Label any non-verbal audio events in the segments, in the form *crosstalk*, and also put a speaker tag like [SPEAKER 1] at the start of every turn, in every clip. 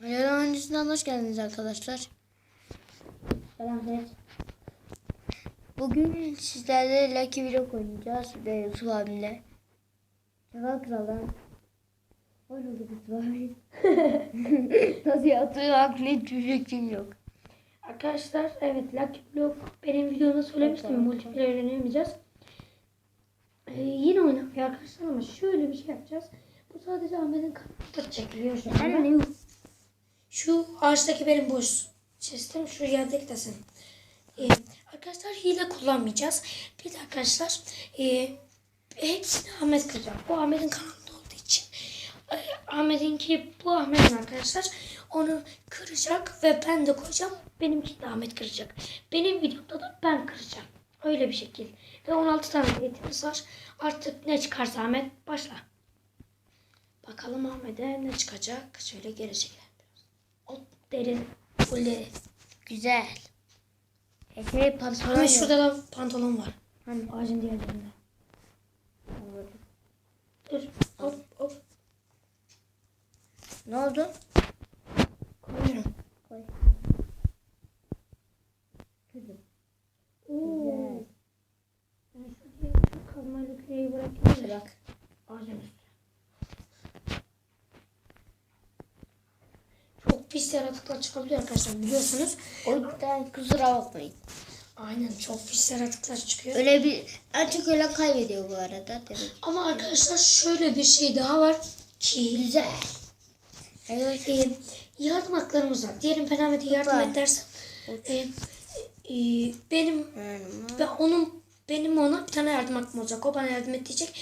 [SPEAKER 1] Merhaba öncesinden hoş geldiniz arkadaşlar. Selam Bugün sizlerle Lucky Block oynayacağız ve Yusuf abimle. Çakal Kral'dan. Hoş bulduk Yusuf abi. Nasıl yaptığı hakkında hiçbir fikrim yok.
[SPEAKER 2] Arkadaşlar evet Lucky Block benim videomda söylemiştim multiplayer oynayamayacağız. Ee, yine oynamıyor arkadaşlar ama şöyle bir şey yapacağız. Bu sadece Ahmet'in kanalında çekiliyor şu anda. Şu ağaçtaki benim boş chestim şu yerdeki de. Ee, arkadaşlar hile kullanmayacağız. Bir de arkadaşlar e, hepsini Ahmet kıracak. Bu Ahmet'in kanalında olduğu için. E, Ahmet'inki bu Ahmet'in arkadaşlar. Onu kıracak ve ben de koyacağım. Benimki de Ahmet kıracak. Benim videomda da ben kıracağım. Öyle bir şekil. Ve 16 tane etimiz var. Artık ne çıkarsa Ahmet başla. Bakalım Ahmet'e ne çıkacak. Şöyle gelecekler biraz. O derin. Full
[SPEAKER 1] güzel. Epey pantolon yok.
[SPEAKER 2] şurada da pantolon var.
[SPEAKER 1] Hani?
[SPEAKER 2] Ağacın diğer yerinde. Dur. Hop hop.
[SPEAKER 1] Ne oldu?
[SPEAKER 2] Koyuyorum.
[SPEAKER 1] Koy. Kırdım.
[SPEAKER 2] Oo. Ben şuraya şu kazmayla küreği bırakayım. da
[SPEAKER 1] Bak.
[SPEAKER 2] Ağacın üstüne. Çok pis yaratıklar çıkabiliyor arkadaşlar biliyorsunuz.
[SPEAKER 1] O yüzden kusura bakmayın.
[SPEAKER 2] Aynen çok pis yaratıklar çıkıyor.
[SPEAKER 1] Öyle bir en çok ölen kaybediyor bu arada. Demek.
[SPEAKER 2] Ama arkadaşlar şöyle bir şey daha var ki
[SPEAKER 1] Güzel. Evet.
[SPEAKER 2] e, yardım haklarımız var. Diyelim ben Ahmet'e yardım et dersem e, e, benim ben onun benim ona bir tane yardım hakkım olacak. O bana yardım et diyecek.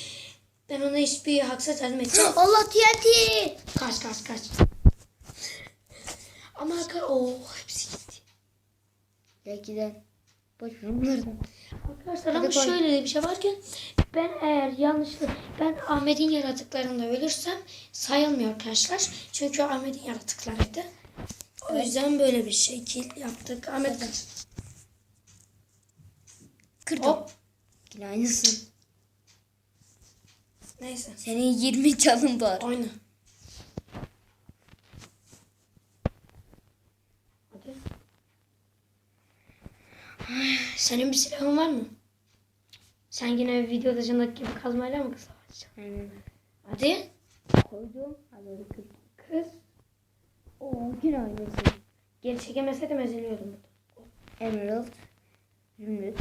[SPEAKER 2] Ben ona hiçbir haksız yardım edeceğim.
[SPEAKER 1] Allah TNT.
[SPEAKER 2] Kaç kaç kaç. Ama arkadaşlar o hepsi gitti.
[SPEAKER 1] Belki de boş bunlardan.
[SPEAKER 2] Arkadaşlar ama şöyle de bir şey var ki ben eğer yanlışlıkla ben Ahmet'in yaratıklarında ölürsem sayılmıyor arkadaşlar. Çünkü Ahmet'in yaratıklarıydı. O yüzden böyle bir şekil yaptık. Ahmet kaç.
[SPEAKER 1] Kırdım.
[SPEAKER 2] Hop.
[SPEAKER 1] Yine aynısın.
[SPEAKER 2] Neyse.
[SPEAKER 1] Senin 20 canın var.
[SPEAKER 2] Oyna. Hadi. Senin bir silahın var mı? Sen yine video dışındaki gibi kazmayla mı savaşacaksın?
[SPEAKER 1] Aynen.
[SPEAKER 2] Hadi.
[SPEAKER 1] Koydum. Hadi kırdım.
[SPEAKER 2] Kız.
[SPEAKER 1] Oo yine aynısın.
[SPEAKER 2] Geri çekemeseydim eziliyordum.
[SPEAKER 1] Emerald. Zümrüt.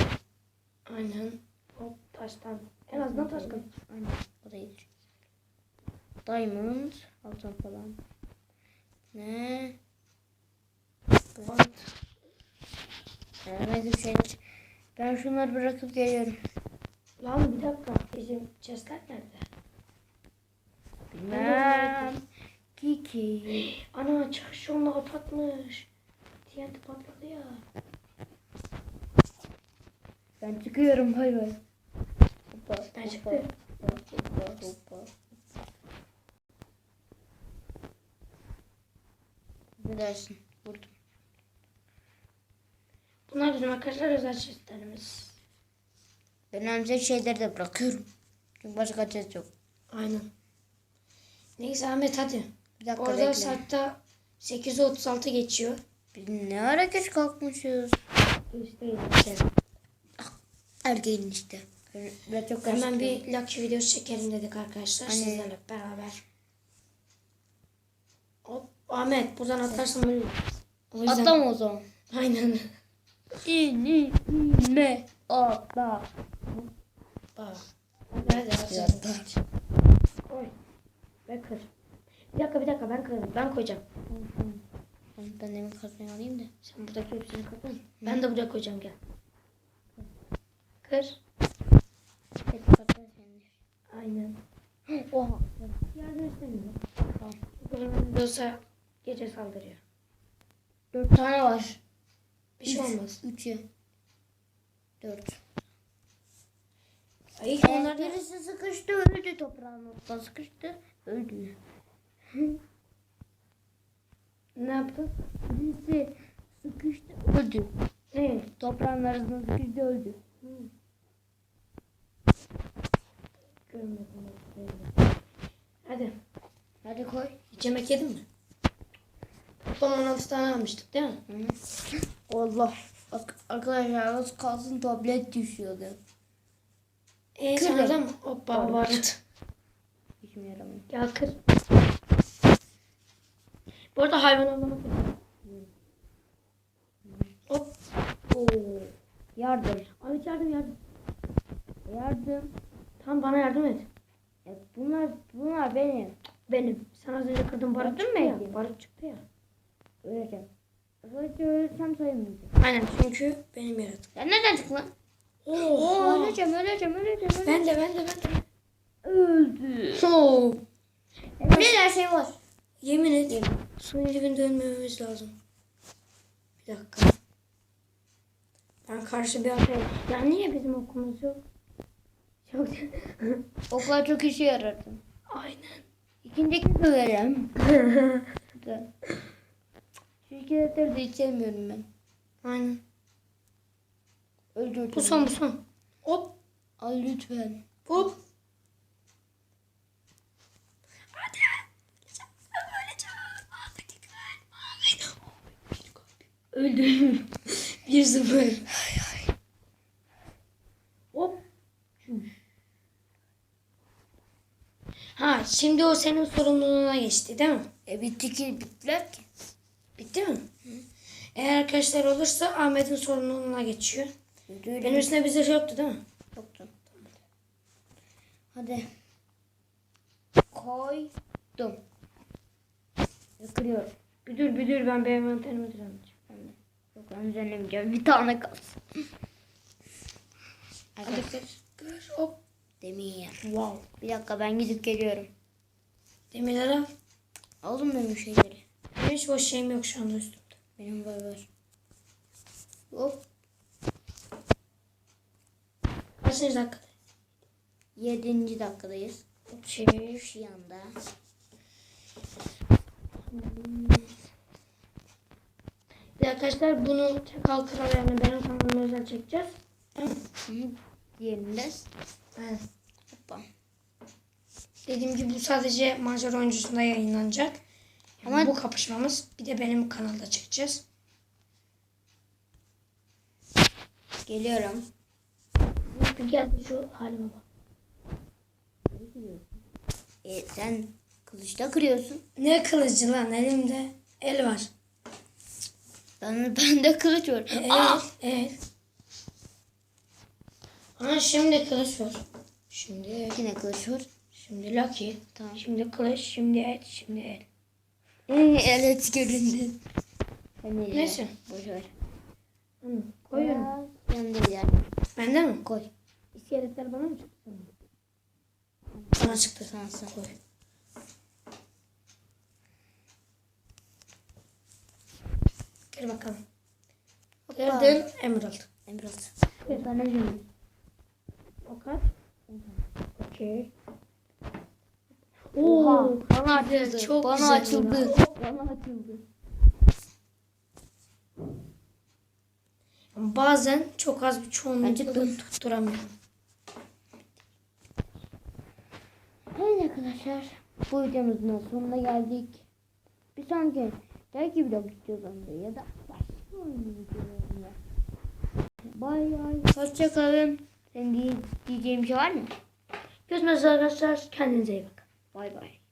[SPEAKER 2] Aynen. Hop taştan. En azından taş kılıç.
[SPEAKER 1] Aynen. O da iyidir. Diamond. Altın falan. Ne?
[SPEAKER 2] Bant.
[SPEAKER 1] Vermedim şey. Ben şunları bırakıp geliyorum.
[SPEAKER 2] Lan bir dakika. Bizim chestler nerede?
[SPEAKER 1] Bilmem. Kiki. *gasps*
[SPEAKER 2] Ana çarşı onunla patlatmış. TNT patladı ya.
[SPEAKER 1] Ben çıkıyorum bay bay. Hoppa,
[SPEAKER 2] Ben çıktım.
[SPEAKER 1] hoppa, hoppa, hoppa. Ne dersin?
[SPEAKER 2] Bunlar bizim arkadaşlar özel chestlerimiz.
[SPEAKER 1] Ben önce şeyleri de bırakıyorum. Çünkü başka çeşit yok.
[SPEAKER 2] Aynen. Neyse Ahmet hadi.
[SPEAKER 1] Bir dakika
[SPEAKER 2] Orada
[SPEAKER 1] bekle.
[SPEAKER 2] saatte 8'e 36 geçiyor.
[SPEAKER 1] Biz ne ara geç kalkmışız?
[SPEAKER 2] İşte işte.
[SPEAKER 1] Erkeğin işte. Ben çok
[SPEAKER 2] Hemen bir Lucky videosu çekelim dedik arkadaşlar
[SPEAKER 1] Hani-
[SPEAKER 2] sizlerle beraber. Hop Ahmet buradan atlarsan ölürüm. O yüzden...
[SPEAKER 1] Atlama o zaman.
[SPEAKER 2] Aynen.
[SPEAKER 1] İni, inme, atla.
[SPEAKER 2] Bak. Koy. Ve kır. Bir dakika bir dakika ben kırarım. Ben koyacağım.
[SPEAKER 1] Ben ben demin kazmayı alayım da.
[SPEAKER 2] Sen buradaki hepsini kırdın. Ben de buraya koyacağım gel. Kır.
[SPEAKER 1] Hep kazma sende.
[SPEAKER 2] Aynen.
[SPEAKER 1] Oha.
[SPEAKER 2] Yardım istemiyorum.
[SPEAKER 1] Tamam.
[SPEAKER 2] Yoksa gece saldırıyor.
[SPEAKER 1] Dört tane var.
[SPEAKER 2] Bir şey olmaz.
[SPEAKER 1] Üçü. Dört.
[SPEAKER 2] Ay
[SPEAKER 1] Onlar
[SPEAKER 2] onlar
[SPEAKER 1] birisi sıkıştı öldü toprağın ortasına sıkıştı öldü.
[SPEAKER 2] ne yaptın?
[SPEAKER 1] Birisi sıkıştı öldü.
[SPEAKER 2] Ne?
[SPEAKER 1] Toprağın arasına sıkıştı öldü.
[SPEAKER 2] Görmedim. Hadi.
[SPEAKER 1] Hadi koy.
[SPEAKER 2] Hiç yemek yedin mi? Toplam 16 tane almıştık değil mi?
[SPEAKER 1] Allah. Bak arkadaşlar az kalsın tablet düşüyordu.
[SPEAKER 2] Eee
[SPEAKER 1] beni.
[SPEAKER 2] da mı? Hoppa var.
[SPEAKER 1] İşime yaramıyor.
[SPEAKER 2] Gel kır. Bu arada hayvan avlamak. Hop.
[SPEAKER 1] Oo. Yardım.
[SPEAKER 2] Abi yardım yardım.
[SPEAKER 1] Yardım.
[SPEAKER 2] Tamam bana yardım et.
[SPEAKER 1] Ya bunlar bunlar benim.
[SPEAKER 2] Benim. Sen az önce kırdın barut çıktı ya. Barut çıktı ya.
[SPEAKER 1] Öleceğim. Sadece ölürsem sayılmayacak.
[SPEAKER 2] Aynen çünkü benim yaratık.
[SPEAKER 1] Ya nereden çıktı lan? Oo,
[SPEAKER 2] Oha.
[SPEAKER 1] öleceğim, öleceğim, öleceğim. öleceğim.
[SPEAKER 2] Ben de ben de ben de.
[SPEAKER 1] öldü.
[SPEAKER 2] Oo.
[SPEAKER 1] Ne her şey var.
[SPEAKER 2] Yemin et. Suyun dibinde ölmememiz lazım. Bir dakika. Ben karşı bir arkaya... Ya niye bizim okumuz yok? Çok... *laughs*
[SPEAKER 1] Oklar çok işe yarardı.
[SPEAKER 2] Aynen.
[SPEAKER 1] İkinci kez öleceğim. *laughs* Defteri de hiç sevmiyorum ben.
[SPEAKER 2] Aynen.
[SPEAKER 1] Öldürdüm.
[SPEAKER 2] Bu son bu son. Hop.
[SPEAKER 1] Al lütfen.
[SPEAKER 2] Hop. Hadi. Öldüm. *laughs* Bir sıfır. Hop. Ha şimdi o senin sorumluluğuna geçti değil mi?
[SPEAKER 1] E bitti ki bittiler ki.
[SPEAKER 2] Bitti mi? Eğer arkadaşlar olursa Ahmet'in sorumluluğuna geçiyor.
[SPEAKER 1] Öldürdüm.
[SPEAKER 2] Benim üstüne bir zırh yoktu değil mi?
[SPEAKER 1] Yoktu. Hadi. Koydum. Kırıyorum.
[SPEAKER 2] Bir dur bir dur ben bir envanterimi düzenleyeceğim.
[SPEAKER 1] Yok ben düzenlemeyeceğim. Bir tane kalsın.
[SPEAKER 2] Hadi
[SPEAKER 1] Arkadaşlar.
[SPEAKER 2] kır. Kır hop.
[SPEAKER 1] Demir.
[SPEAKER 2] Wow.
[SPEAKER 1] Bir dakika ben gidip geliyorum.
[SPEAKER 2] Demirler al.
[SPEAKER 1] Aldım benim şeyleri.
[SPEAKER 2] Hiç boş şeyim yok şu anda üstümde.
[SPEAKER 1] Benim var var. Hop.
[SPEAKER 2] Kaçıncı dakikada?
[SPEAKER 1] Yedinci dakikadayız.
[SPEAKER 2] Şey.
[SPEAKER 1] Şu yanda.
[SPEAKER 2] Bir arkadaşlar bunu Çakal Kral yani benim kanalıma özel çekeceğiz.
[SPEAKER 1] Diğerinde.
[SPEAKER 2] Evet.
[SPEAKER 1] Hoppa.
[SPEAKER 2] Dediğim gibi bu sadece macera oyuncusunda yayınlanacak. Yani
[SPEAKER 1] Ama-
[SPEAKER 2] bu kapışmamız bir de benim kanalda çekeceğiz.
[SPEAKER 1] Geliyorum.
[SPEAKER 2] Bir gel şu halime bak.
[SPEAKER 1] E, sen kılıçta kırıyorsun.
[SPEAKER 2] Ne kılıcı lan elimde el var.
[SPEAKER 1] Ben, *laughs* bende kılıç var.
[SPEAKER 2] Evet.
[SPEAKER 1] Aa!
[SPEAKER 2] Evet. Ha şimdi kılıç var. Şimdi
[SPEAKER 1] Yine kılıç var.
[SPEAKER 2] şimdi Lucky.
[SPEAKER 1] Tamam.
[SPEAKER 2] Şimdi kılıç, şimdi et, şimdi el.
[SPEAKER 1] Evet göründü. Ne
[SPEAKER 2] Neyse.
[SPEAKER 1] Boş ver.
[SPEAKER 2] Hı, koyuyorum.
[SPEAKER 1] Yanında yer.
[SPEAKER 2] Bende mi?
[SPEAKER 1] Koy.
[SPEAKER 2] İskeletler bana mı çıktı? Bana çıktı.
[SPEAKER 1] Sana sana.
[SPEAKER 2] Koy. Gel bakalım. Gördün Emerald.
[SPEAKER 1] Emerald. Bir tane canım.
[SPEAKER 2] O kaç? Okey.
[SPEAKER 1] Oha.
[SPEAKER 2] Oo,
[SPEAKER 1] Bana açıldı.
[SPEAKER 2] çok
[SPEAKER 1] Bana
[SPEAKER 2] güzel.
[SPEAKER 1] açıldı. Bana *laughs* açıldı.
[SPEAKER 2] Bazen çok az bir
[SPEAKER 1] çıktım.
[SPEAKER 2] tutturamıyorum.
[SPEAKER 1] Evet arkadaşlar. Bu videomuzun sonuna geldik. Bir sonraki belki vlog videolarında ya da başka oyun videolarında. Bay bay. Hoşçakalın. Senin diye- diyeceğin bir şey var mı?
[SPEAKER 2] Görüşmek üzere arkadaşlar. Kendinize iyi bakın.
[SPEAKER 1] Bay bay.